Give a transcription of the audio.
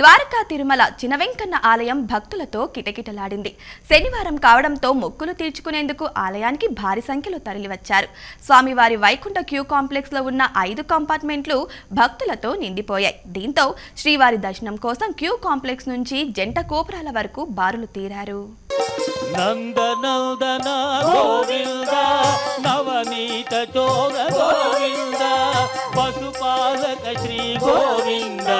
ద్వారకా తిరుమల చినవెంకన్న ఆలయం భక్తులతో కిటకిటలాడింది. శనివారం కావడంతో మొక్కులు తీర్చుకునేందుకు ఆలయానికి భారీ సంఖ్యలో తరలివచ్చారు. స్వామివారి వైకుంఠ క్యూ కాంప్లెక్స్లో ఉన్న ఐదు కంపార్ట్మెంట్లు భక్తులతో నిండిపోయాయి. దీంతో శ్రీవారి దర్శనం కోసం క్యూ కాంప్లెక్స్ నుంచి జంట కోపురాల వరకు బారులు తీరారు. పశుపాలక శ్రీ గోవిందా.